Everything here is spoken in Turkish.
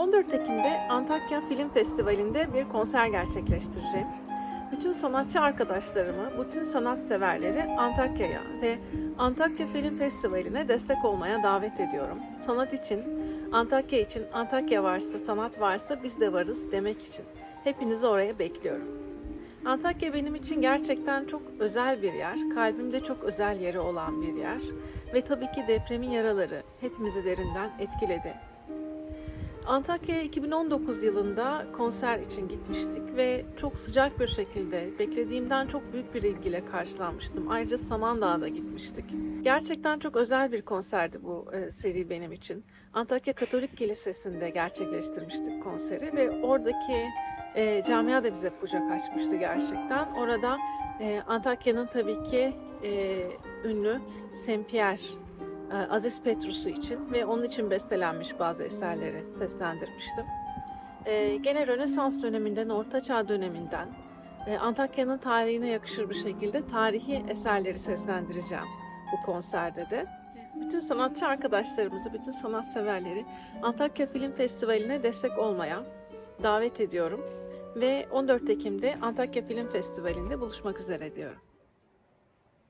14 Ekim'de Antakya Film Festivali'nde bir konser gerçekleştireceğim. Bütün sanatçı arkadaşlarımı, bütün sanat severleri Antakya'ya ve Antakya Film Festivali'ne destek olmaya davet ediyorum. Sanat için, Antakya için, Antakya varsa, sanat varsa biz de varız demek için. Hepinizi oraya bekliyorum. Antakya benim için gerçekten çok özel bir yer. Kalbimde çok özel yeri olan bir yer. Ve tabii ki depremin yaraları hepimizi derinden etkiledi. Antakya'ya 2019 yılında konser için gitmiştik ve çok sıcak bir şekilde beklediğimden çok büyük bir ilgiyle karşılanmıştım. Ayrıca Samandağ'a da gitmiştik. Gerçekten çok özel bir konserdi bu e, seri benim için. Antakya Katolik Kilisesi'nde gerçekleştirmiştik konseri ve oradaki e, camia da bize kucak açmıştı gerçekten. Orada e, Antakya'nın tabii ki e, ünlü e, Aziz Petrus'u için ve onun için bestelenmiş bazı eserleri seslendirmiştim. E, gene Rönesans döneminden, Orta Çağ döneminden e, Antakya'nın tarihine yakışır bir şekilde tarihi eserleri seslendireceğim bu konserde de. Bütün sanatçı arkadaşlarımızı, bütün sanatseverleri Antakya Film Festivali'ne destek olmaya davet ediyorum. Ve 14 Ekim'de Antakya Film Festivali'nde buluşmak üzere diyorum.